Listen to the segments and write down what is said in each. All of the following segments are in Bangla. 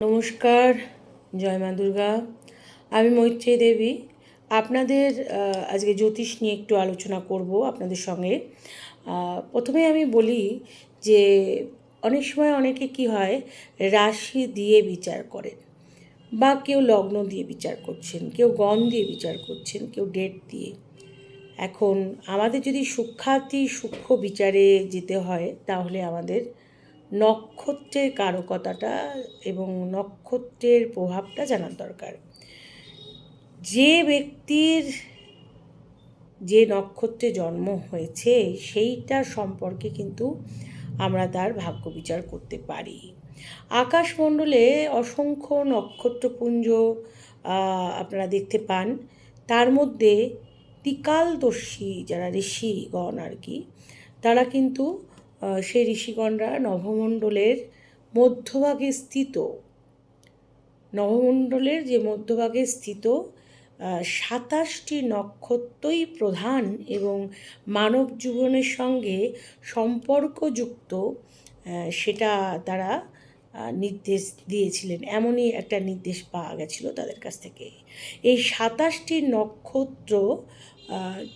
নমস্কার, জয় মা দুর্গা। আমি মৈত্রী দেবী। আপনাদের আজকে জ্যোতিষ নিয়ে একটু আলোচনা করব আপনাদের সঙ্গে। প্রথমে আমি বলি যে, অনেক সময় অনেকে কি হয়, রাশি দিয়ে বিচার করেন বা কেউ লগ্ন দিয়ে বিচার করছেন, কেউ গণ দিয়ে বিচার করছেন, কেউ ডেট দিয়ে। এখন আমাদের যদি সূক্ষাতি সূক্ষ্ম বিচারে যেতে হয়, তাহলে আমাদের নক্ষত্রের কারকতাটা এবং নক্ষত্রের প্রভাবটা জানার দরকার। যে ব্যক্তির যে নক্ষত্রে জন্ম হয়েছে, সেইটার সম্পর্কে কিন্তু আমরা তার ভাগ্য বিচার করতে পারি। আকাশমণ্ডলে অসংখ্য নক্ষত্রপুঞ্জ আপনারা দেখতে পান। তার মধ্যে ত্রিকালদর্শী যারা ঋষিগণ আর কি, তারা কিন্তু সেই ঋষিগণরা নভমণ্ডলের মধ্যভাগে স্থিত। নবমণ্ডলের যে মধ্যভাগে স্থিত সাতাশটি নক্ষত্রই প্রধান এবং মানব জীবনের সঙ্গে সম্পর্কযুক্ত সেটা তারা নির্দেশ দিয়েছিলেন। এমনই একটা নির্দেশ পাওয়া গেছিল তাদের কাছ থেকে। এই সাতাশটি নক্ষত্র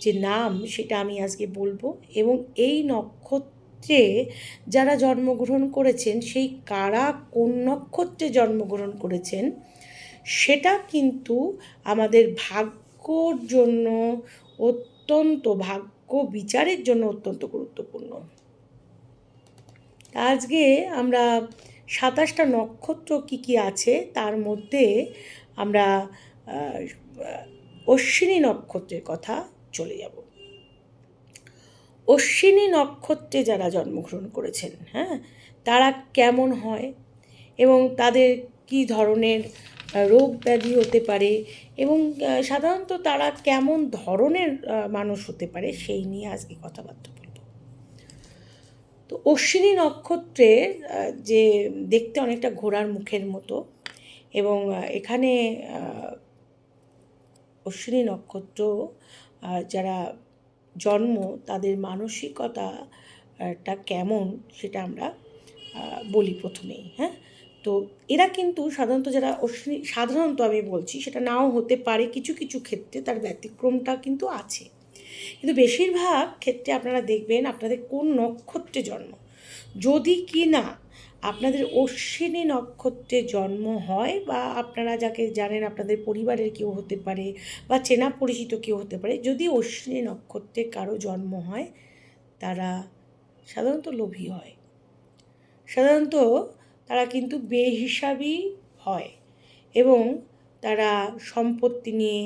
যে নাম, সেটা আমি আজকে বলব এবং এই নক্ষত্রে যারা জন্মগ্রহণ করেছেন, সেই কারা কোন নক্ষত্রে জন্মগ্রহণ করেছেন, সেটা কিন্তু আমাদের ভাগ্যর জন্য অত্যন্ত, ভাগ্য বিচারের জন্য অত্যন্ত গুরুত্বপূর্ণ। আজকে আমরা সাতাশটা নক্ষত্র কি কি আছে, তার মধ্যে আমরা অশ্বিনী নক্ষত্রের কথা চলে যাব। অশ্বিনী নক্ষত্রে যারা জন্মগ্রহণ করেছেন হ্যাঁ? তারা কেমন হয় এবং তাদের কি ধরনের রোগ ব্যাধি হতে পারে এবং সাধারণত তারা কেমন ধরনের মানুষ হতে পারে সেই নিয়ে আজকে কথাবার্তা বলব। তো অশ্বিনী নক্ষত্রে যে দেখতে অনেকটা ঘোড়ার মুখের মতো এবং এখানে অশ্বিনী নক্ষত্র যারা জন্ম, তাদের মানসিকতাটা কেমন সেটা আমরা বলি প্রথমেই হ্যাঁ? তো এরা কিন্তু সাধারণত যারা অশ্বিনী, সাধারণত আমি বলছি, সেটা নাও হতে পারে কিছু কিছু ক্ষেত্রে তার ব্যতিক্রমটা কিন্তু আছে। কিন্তু বেশিরভাগ ক্ষেত্রে আপনারা দেখবেন, আপনাদের কোন নক্ষত্রে জন্ম? যদি কি না আপনাদের অশ্বিনী নক্ষত্রে জন্ম হয় বা আপনারা যাকে জানেন আপনাদের পরিবারের কেউ হতে পারে বা চেনা পরিচিত কেউ হতে পারে, যদি অশ্বিনী নক্ষত্রে কারও জন্ম হয়, তারা সাধারণত লোভী হয়। সাধারণত তারা কিন্তু বেহিসাবি হয় এবং তারা সম্পত্তি নিয়ে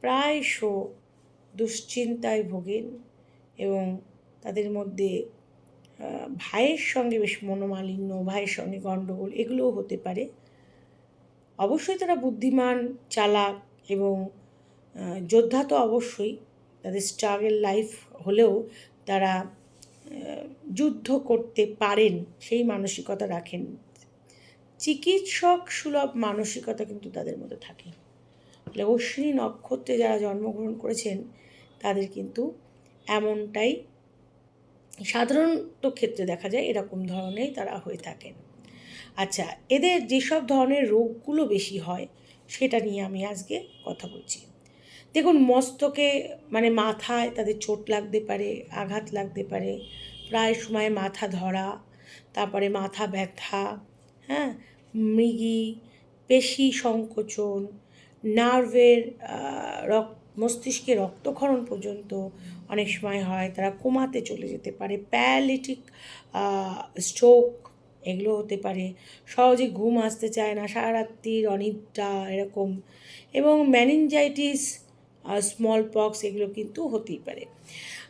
প্রায়শ দুশ্চিন্তায় ভোগেন এবং তাদের মধ্যে ভাইয়ের সঙ্গে বেশ মনোমালিন্য, ভাইয়ের সঙ্গে গণ্ডগোল এগুলোও হতে পারে। অবশ্যই তারা বুদ্ধিমান, চালাক এবং যোদ্ধা তো অবশ্যই। তাদের স্ট্রাগল লাইফ হলেও তারা যুদ্ধ করতে পারেন, সেই মানসিকতা রাখেন। চিকিৎসক সুলভ মানসিকতা কিন্তু তাদের মধ্যে থাকে। ফলে অশ্বিনী নক্ষত্রে যারা জন্মগ্রহণ করেছেন, তাদের কিন্তু এমনটাই সাধারণত ক্ষেত্রে দেখা যায় এরকম ধরনের তারা হয়ে থাকেন আচ্ছা এদের যেসব ধরনের রোগগুলো বেশি হয় সেটা নিয়ে আমি আজকে কথা বলছি। দেখুন, মস্তকে মানে মাথায় তাদের চোট লাগতে পারে, আঘাত লাগতে পারে, প্রায় সময় মাথা ধরা, তারপরে মাথা ব্যথা হ্যাঁ মৃগী, পেশি সংকোচন, নার্ভের রক্ত মস্তিষ্কে রক্তক্ষরণ পর্যন্ত অনেক সময় হয়, তারা কোমাতে চলে যেতে পারে। প্যালিটিক স্ট্রোক এগুলো হতে পারে। সহজে ঘুম আসতে চায় না, সারারাত্রির অনিদ্রা এরকম। এবং ম্যানিনজাইটিস স্মল পক্স এগুলো কিন্তু হতেই পারে।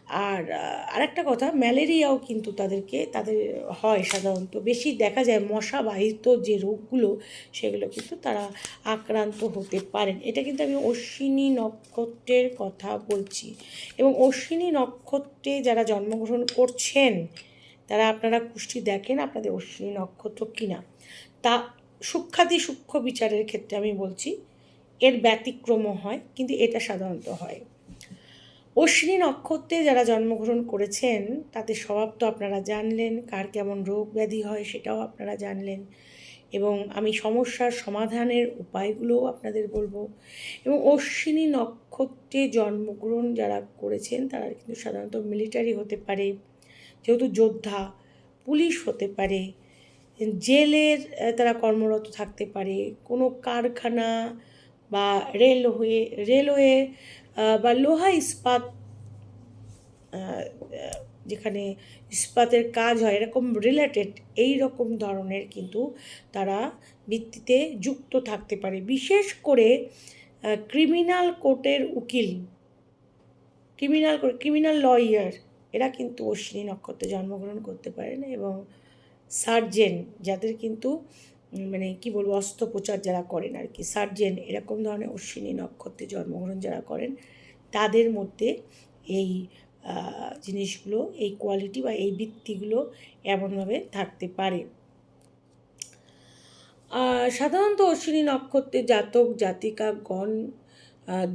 আর আরেকটা কথা, ম্যালেরিয়াও কিন্তু তাদেরকে, তাদের হয় সাধারণত। বেশি দেখা যায় মশাবাহিত যে রোগগুলো, সেগুলো কিন্তু তারা আক্রান্ত হতে পারেন। এটা কিন্তু আমি অশ্বিনী নক্ষত্রের কথা বলছি। এবং অশ্বিনী নক্ষত্রে যারা জন্মগ্রহণ করছেন, তারা আপনারা কুষ্টি দেখেন আপনাদের অশ্বিনী নক্ষত্র কিনা। তা সূক্ষাতি সূক্ষ্ম বিচারের ক্ষেত্রে আমি বলছি, এর ব্যতিক্রমও হয়, কিন্তু এটা সাধারণত হয়। অশ্বিনী নক্ষত্রে যারা জন্মগ্রহণ করেছেন, তাদের স্বভাব তো আপনারা জানলেন, কার কেমন রোগ ব্যাধি হয় সেটাও আপনারা জানলেন এবং আমি সমস্যার সমাধানের উপায়গুলোও আপনাদের বলব। এবং অশ্বিনী নক্ষত্রে জন্মগ্রহণ যারা করেছেন, তারা কিন্তু সাধারণত মিলিটারি হতে পারে, যেহেতু যোদ্ধা, পুলিশ হতে পারে, জেলের তারা কর্মরত থাকতে পারে, কোনো কারখানা বা রেলওয়ে রেলওয়ে বা লোহা ইস্পাত যেখানে ইস্পাতের কাজ হয়, এরকম রিলেটেড এই রকম ধরনের কিন্তু তারা ভিত্তিতে যুক্ত থাকতে পারে। বিশেষ করে ক্রিমিনাল কোর্টের উকিল ক্রিমিনাল ক্রিমিনাল লয়ার এরা কিন্তু অশ্বিনী নক্ষত্রে জন্মগ্রহণ করতে পারেন এবং সার্জেন যাদের কিন্তু মানে কি বলব, অস্ত্রোপচার যারা করেন আর কি সার্জেন এরকম ধরনের অশ্বিনী নক্ষত্রে জন্মগ্রহণ যারা করেন, তাদের মধ্যে এই জিনিসগুলো, এই কোয়ালিটি বা এই বৃত্তিগুলো এমনভাবে থাকতে পারে। সাধারণত অশ্বিনী নক্ষত্রে জাতক, জাতিকাগণ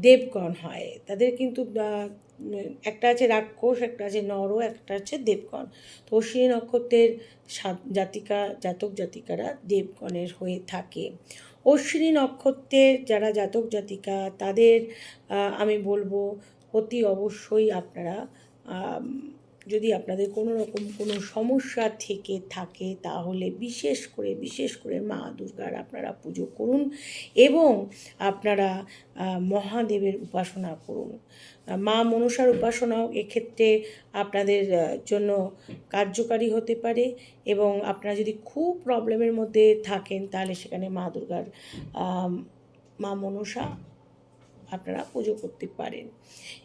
দেবগণ হয়। তাদের কিন্তু একটা আছে রাক্ষস, একটা আছে নর, একটা আছে দেবগণ। তো অশ্বিনী নক্ষত্রের জাতিকা, জাতক জাতিকারা দেবগণের হয়ে থাকে। অশ্বিনী নক্ষত্রের যারা জাতক জাতিকা, তাদের আমি বলব অতি অবশ্যই আপনারা যদি আপনাদের কোনো রকম কোনো সমস্যা থেকে থাকে, তাহলে বিশেষ করে বিশেষ করে মা দুর্গার আপনারা পুজো করুন এবং আপনারা মহাদেবের উপাসনা করুন। মা মনসার উপাসনাও এক্ষেত্রে আপনাদের জন্য কার্যকারী হতে পারে এবং আপনারা যদি খুব প্রবলেমের মধ্যে থাকেন, তাহলে সেখানে মা দুর্গার মা মনসা আপনারা পুজো করতে পারেন।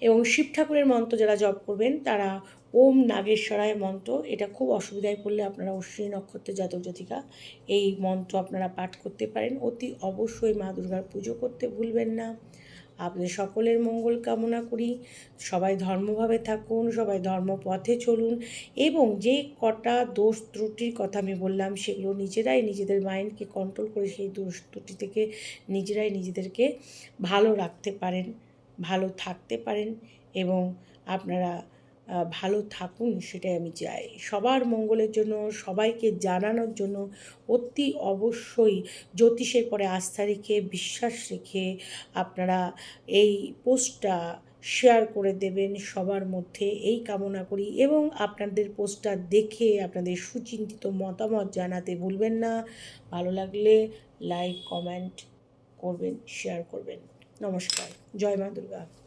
এবং শিব ঠাকুরের মন্ত্র যারা জপ করবেন, তারা ওম নাগেশ্বরায় মন্ত্র, এটা খুব অসুবিধায় পড়লে আপনারা অশ্বিনী নক্ষত্রের জাতক জাতিকা এই মন্ত্র আপনারা পাঠ করতে পারেন। অতি অবশ্যই মা দুর্গার পুজো করতে ভুলবেন না। আপনাদের সকলের মঙ্গল কামনা করি। সবাই ধর্মভাবে থাকুন, সবাই ধর্মপথে চলুন এবং যে কটা দোষ ত্রুটির কথা আমি বললাম, সেগুলো নিজেরাই নিজেদের মাইন্ডকে কন্ট্রোল করে সেই দোষ ত্রুটি থেকে নিজেরাই নিজেদেরকে ভালো রাখতে পারেন, ভালো থাকতে পারেন এবং আপনারা ভালো থাকুন সেটাই আমি চাই। সবার মঙ্গলের জন্য, সবাইকে জানানোর জন্য অতি অবশ্যই জ্যোতিষের পরে আস্থা রেখে, বিশ্বাস রেখে আপনারা এই পোস্টটা শেয়ার করে দেবেন সবার মধ্যে। এই কামনা করি এবং আপনাদের পোস্টটা দেখে আপনাদের সুচিন্তিত মতামত জানাতে ভুলবেন না। ভালো লাগলে লাইক, কমেন্ট করবেন, শেয়ার করবেন। নমস্কার। জয় মা দুর্গা।